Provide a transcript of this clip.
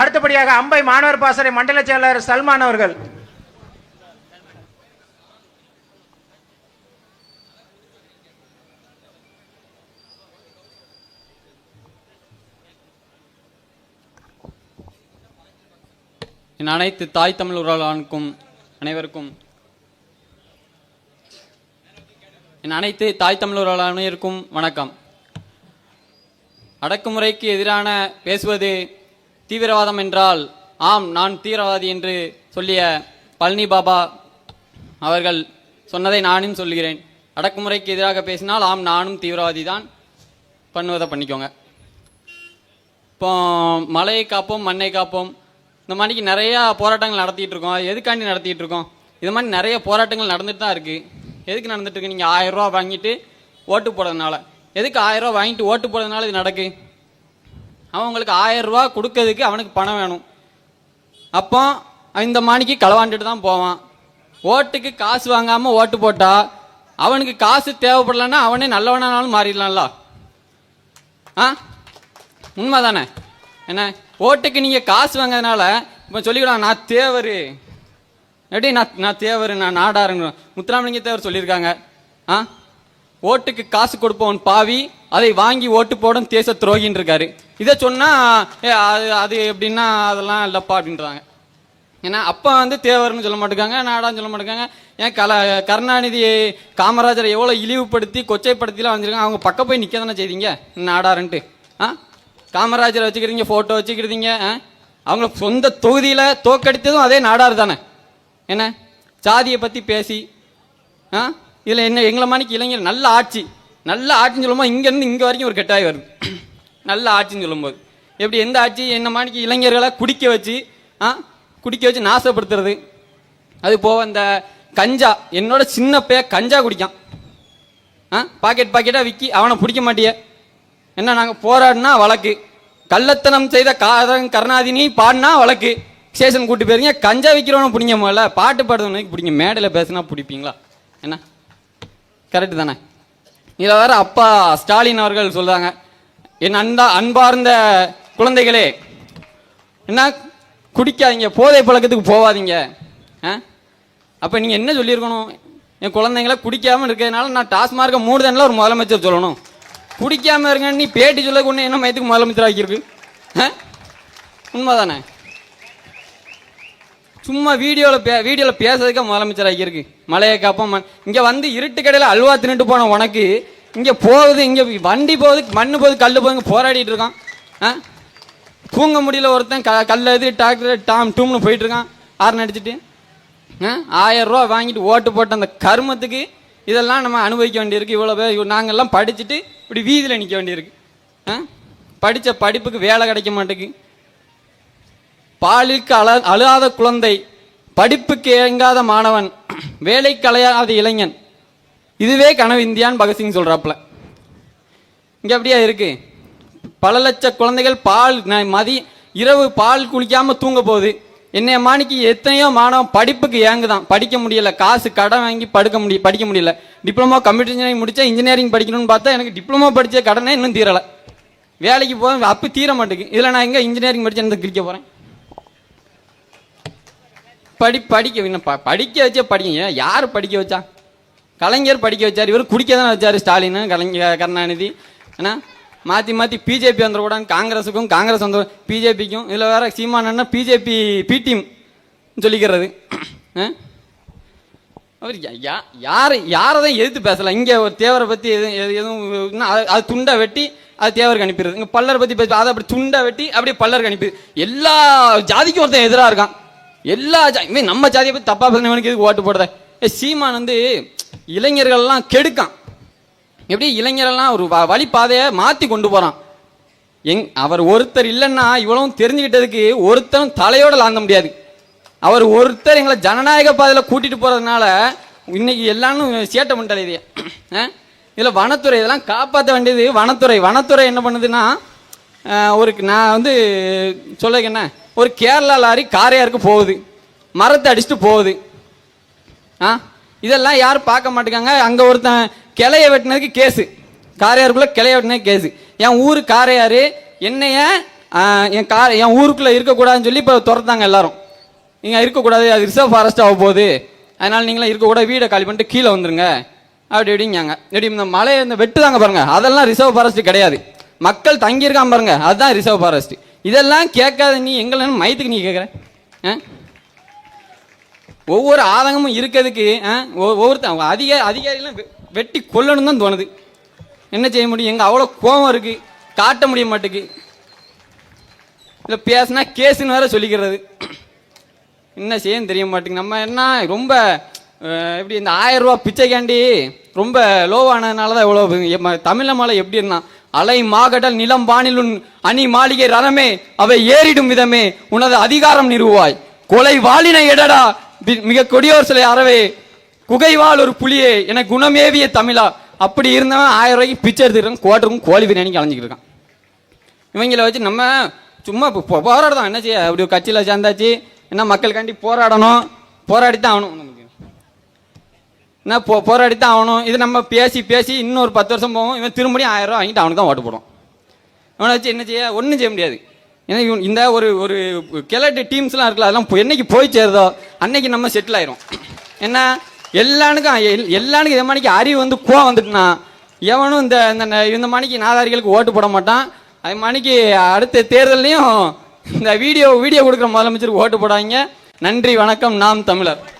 அடுத்தபடியாக அம்பை மாணவர் பாசறை மண்டல செயலாளர் சல்மான் அவர்கள். என் அனைத்து தாய் தமிழ் உறவாளனுக்கும் அனைவருக்கும் என் அனைத்து தாய் தமிழ் உறவாளர் வணக்கம். அடக்குமுறைக்கு எதிரான பேசுவது தீவிரவாதம் என்றால் ஆம் நான் தீவிரவாதி என்று சொல்லிய பழனி பாபா அவர்கள் சொன்னதை நானும் சொல்கிறேன் அடக்குமுறைக்கு எதிராக பேசினால் ஆம் நானும் தீவிரவாதி தான் பண்ணுவதை பண்ணிக்கோங்க. இப்போ மலையை காப்போம் மண்ணை காப்போம். இந்த மாதிரிக்கு நிறையா போராட்டங்கள் நடத்திட்டு இருக்கோம். எதுக்காண்டி நடத்திட்டு இருக்கோம்? இது மாதிரி நிறைய போராட்டங்கள் நடந்துட்டு தான் இருக்குது எதுக்கு நடந்துட்டு இருக்கு? நீங்கள் ஆயிரம் ரூபா வாங்கிட்டு ஓட்டு போடுறதுனால. எதுக்கு ஆயிரம் ரூபா வாங்கிட்டு ஓட்டு போடுறதுனால இது நடக்கு? அவங்களுக்கு ஆயிரம் ரூபா கொடுக்கறதுக்கு அவனுக்கு பணம் வேணும். அப்போ இந்த மாணிக்கு களவாண்டுட்டு தான் போவான். ஓட்டுக்கு காசு வாங்காமல் ஓட்டு போட்டால் அவனுக்கு காசு தேவைப்படலன்னா அவனே நல்லவனானாலும் மாறிடலாம்ல. ஆ? உண்மை தானே என்ன? ஓட்டுக்கு நீங்கள் காசு வாங்கிறதுனால இப்போ சொல்லிக்கலாம் நான் தேவர். எப்படி? நான் நான் தேவர் நான் நாடாருங்க முத்துராமலிங்க தேவர் சொல்லியிருக்காங்க. ஆ? ஓட்டுக்கு காசு கொடுப்பவன் பாவி அதை வாங்கி ஓட்டு போடும் தேச துரோகின்னு இருக்காரு. இதை சொன்னால் ஏ அது அது எப்படின்னா அதெல்லாம் இல்லைப்பா அப்படின்றாங்க. ஏன்னா அப்பா வந்து தேவர்னு சொல்ல மாட்டேங்காங்க நாடான்னு சொல்ல மாட்டேங்காங்க ஏன் கல கருணாநிதி காமராஜரை எவ்வளோ இழிவுபடுத்தி கொச்சைப்படுத்திலாம் வந்திருக்காங்க அவங்க பக்கம் போய் நிற்க தானே செய்தீங்க நாடாருன்ட்டு. ஆ? காமராஜரை வச்சுக்கிறீங்க ஃபோட்டோ வச்சுக்கிறீங்க ஆ? அவங்க சொந்த தொகுதியில் தோக்கடித்ததும் அதே நாடார் தானே. என்ன? சாதியை பற்றி பேசி ஆ? இதில் என்ன எங்களை மாணிக்கு இளைஞர் நல்ல ஆட்சி. நல்ல ஆட்சின்னு சொல்லும்போது இங்கேருந்து இங்கே வரைக்கும் ஒரு கெட்டாய் வருது. நல்ல ஆட்சின்னு சொல்லும்போது. எப்படி எந்த ஆட்சி என்ன மாணிக்கு இளைஞர்களை குடிக்க வச்சு ஆ குடிக்க வச்சு நாசப்படுத்துறது? அது போக இந்த கஞ்சா என்னோட சின்ன பைய கஞ்சா குடிக்கான். ஆ பாக்கெட் பாக்கெட்டாக விற்கி அவனை பிடிக்க மாட்டிய. என்ன நாங்கள் போராடினா வழக்கு. கள்ளத்தனம் செய்த காதன் கருணாதினி பாடினா வழக்கு. ஸ்டேஷன் கூட்டி போயிருங்க கஞ்சா விற்கிறவனை பிடிங்க முதல்ல. பாட்டு பாடுறவனுக்கு பிடிங்க. மேடையில் பேசுனா பிடிப்பீங்களா? என்ன? கரெக்டு தானே? இதில் வேற அப்பா ஸ்டாலின் அவர்கள் சொல்றாங்க. என் அன்பா அன்பார்ந்த குழந்தைகளே என்ன குடிக்காதீங்க போதை பழக்கத்துக்கு போகாதீங்க ஆ? அப்போ நீங்கள் என்ன சொல்லியிருக்கணும்? என் குழந்தைங்கள குடிக்காமல் இருக்கிறதுனால நான் டாஸ்மார்க்கை மூடுதனில் ஒரு முதலமைச்சர் சொல்லணும். குடிக்காமல் இருங்கன்னு நீ பேட்டி சொல்ல கொண்டு என்ன மயத்துக்கு முதலமைச்சர் ஆக்கியிருக்கு? ஆ? உண்மைதானே? சும்மா வீடியோவில் பே வீடியோவில் பேசுறதுக்கே முதலமைச்சர் ஆகியிருக்கு மலையை காப்போம் இங்கே வந்து இருட்டு கடையில் அல்வா தின்னுட்டு போன உனக்கு இங்கே போகுது இங்கே வண்டி போகுது மண்ணு போகுது கல் போகுது போராடிட்டு இருக்கான். ஆ? தூங்க முடியல ஒருத்தன் க கல் எது டாக்டர் டாம் டூம்னு போயிட்டுருக்கான் ஆறு அடிச்சிட்டு. ஆயிரம் ரூபா வாங்கிட்டு ஓட்டு போட்ட அந்த கருமத்துக்கு இதெல்லாம் நம்ம அனுபவிக்க வேண்டியிருக்கு. இவ்வளோ பேர் நாங்கள்லாம் படிச்சுட்டு இப்படி வீதியில் நிற்க வேண்டியிருக்கு. ஆ? படித்த படிப்புக்கு வேலை கிடைக்க மாட்டேங்கு பாலிற்கு அழ அழுகாத குழந்தை படிப்புக்கு இயங்காத மாணவன் வேலைக்கு அலையாத இளைஞன் இதுவே கனவு இந்தியான்னு பகத்சிங் சொல்கிறாப்புல இங்கே அப்படியா இருக்கு? பல லட்ச குழந்தைகள் பால் மதி இரவு பால் குளிக்காமல் தூங்க போகுது. என்னைய மாணிக்கு எத்தனையோ மாணவன் படிப்புக்கு ஏங்குதான். படிக்க முடியல. காசு கடன் வாங்கி படுக்க முடிய படிக்க முடியல. டிப்ளமோ கம்ப்யூட்டர் இன்ஜினியரிங் முடிச்சா இன்ஜினியரிங் படிக்கணும்னு பார்த்தா எனக்கு டிப்ளமோ படித்த கடனே இன்னும் தீரலை. வேலைக்கு போக அப்போ தீர மாட்டேங்குது. இதில் நான் எங்கே இன்ஜினியரிங் படித்து என்ன கிரிக்க போகிறேன் படி படிக்க இன்னும் ப- படிக்க வச்சே படிங்க. யார் படிக்க வச்சா? கலைஞர் படிக்க வச்சார். இவர் குடிக்க தானே வச்சார் ஸ்டாலின் கலைஞர் கருணாநிதி. ஏன்னா மாற்றி மாற்றி பிஜேபி வந்துடக்கூடாது காங்கிரஸுக்கும் காங்கிரஸ் வந்து பிஜேபிக்கும் இதில் வேற சீமானன்னா பிஜேபி பி சொல்லிக்கிறது. அவர் யா- யா- யாரை தான் எதிர்த்து பேசலாம் இங்கே ஒரு தேவரை பற்றி எதுவும் எது- எதுவும் அது- அது துண்டை வெட்டி அது தேவருக்கு அனுப்பிடுறது. இங்கே பல்லரை பற்றி பேச அதை அப்படி துண்டை வெட்டி அப்படியே பல்லருக்கு அனுப்பிடுது எல்லா ஜாதிக்கும் ஒருத்தன் எதிராக இருக்கான். எல்லா ஜா நம்ம ஜாதியை பற்றி தப்பாக பேசினவனுக்கு எதுக்கு ஓட்டு போடுறேன் சீமான் வந்து இளைஞர்கள்லாம் கெடுக்கான். எப்படி? இளைஞரெல்லாம் ஒரு வ- வழிப்பாதையை மாற்றி கொண்டு போகிறான் எங் அவர் ஒருத்தர் இல்லைன்னா இவ்வளவும் தெரிஞ்சுக்கிட்டதுக்கு ஒருத்தரும் தலையோடு லாந்த முடியாது. அவர் ஒருத்தர் எங்களை ஜனநாயக பாதையில் கூட்டிகிட்டு போகிறதுனால இன்னைக்கு எல்லாரும் சேட்டை பண்ணிட்டாரு இதைய. இதில் வனத்துறை இதெல்லாம் காப்பாற்ற வேண்டியது வனத்துறை. வனத்துறை என்ன பண்ணுதுன்னா ஒரு நான் வந்து சொல்லுங்க என்ன? ஒரு கேரளா லாரி காரையாருக்கு போகுது. மரத்தை அடிச்சுட்டு போகுது. ஆ? இதெல்லாம் யாரும் பார்க்க மாட்டேங்காங்க? அங்கே ஒருத்தன் கிளைய வெட்டினதுக்கு கேஸு. காரையாருக்குள்ளே கிளைய வெட்டினது கேஸு. என் ஊர் காரையார் என்னைய என் கா என் ஊருக்குள்ளே இருக்கக்கூடாதுன்னு சொல்லி இப்போ துரத்தாங்க எல்லாரும். நீங்கள் இருக்கக்கூடாது அது ரிசர்வ் ஃபாரஸ்ட் ஆக போகுது. அதனால் நீங்களாம் இருக்கக்கூடாது வீடை காலி பண்ணிட்டு கீழே வந்துருங்க. அப்படி இப்படிங்காங்க இப்படி இந்த மலையை இந்த வெட்டுதாங்க பாருங்கள் அதெல்லாம் ரிசர்வ் ஃபாரஸ்ட் கிடையாது. மக்கள் தங்கியிருக்கான் பாருங்கள் அதுதான் ரிசர்வ் ஃபாரஸ்ட் இதெல்லாம் கேட்காத நீ எங்களை மயத்துக்கு நீ கேட்குற ஆ? ஒவ்வொரு ஆதங்கமும் இருக்கிறதுக்கு ஆ, ஒவ்வொருத்தன் அதிக அதிகாரிகளும் வெ- வெட்டி கொல்லணும் தான் தோணுது. என்ன செய்ய முடியும்? எங்கே அவ்வளோ கோபம் இருக்குது காட்ட முடிய மாட்டுக்கு. இல்லை பேசினா கேஸுன்னு வேற சொல்லிக்கிறது. என்ன செய்யன்னு தெரிய மாட்டேங்குது நம்ம என்ன ரொம்ப எப்படி இந்த ஆயிரம் ரூபா பிச்சைக்காண்டி ரொம்ப லோவானதுனால தான் இவ்வளோ தமிழ மலை எப்படி இருந்தான் அலை மாகடல் நிலம் வானிலுன் அணி மாளிகை ரதமே அவை ஏறிடும் விதமே உனது அதிகாரம் நிறுவாய். கொலை வாளினை எடடா மிக கொடியோர் சிலை அறவே குகைவாள் ஒரு புலியே என குணமேவிய தமிழா. அப்படி இருந்தவன் ஆயிரம் ரூபாய்க்கு பிச்சை எடுத்துக்கிறான் கோட்டருக்கும் கோழி பிரியாணிக்கு அலைஞ்சிக்கிட்டு இருக்கான். இவங்கள வச்சு நம்ம சும்மா இப்போ போ- போராடுறோம் என்ன செய்ய? அப்படி ஒரு கட்சியில் சேர்ந்தாச்சு. என்ன மக்களுக்காண்டி போராடணும் போராடி தான் ஆகணும். நமக்கு என்ன போ போராடி தான் ஆகணும். இது நம்ம பேசி பேசி இன்னொரு பத்து வருஷம் போவோம் இவன் திரும்படியும் ஆயிரம் ரூபா வாங்கிட்டு அவனுக்கு தான் ஓட்டு போடும் அவனை வச்சு என்ன செய்ய? ஒன்றும் செய்ய முடியாது. ஏன்னா இவன் இந்த ஒரு ஒரு கிழட்டு டீம்ஸ்லாம் இருக்குல்ல அதெல்லாம் என்னைக்கு போய் சேருதோ அன்னைக்கு நம்ம செட்டில் ஆயிரும். என்ன எல்லானுக்கும் எல்- எல்லானுக்கும் இதை மணிக்கு அறிவு வந்து கோவம் வந்துட்டுனா எவனும் இந்த இந்த ந- இந்த மணிக்கு நாதாரிகளுக்கு ஓட்டு போட மாட்டான். அது மணிக்கு அடுத்த தேர்தல்லையும் இந்த வீடியோ வீடியோ கொடுக்குற முதலமைச்சருக்கு ஓட்டு போடாங்க நன்றி வணக்கம் நாம் தமிழர்.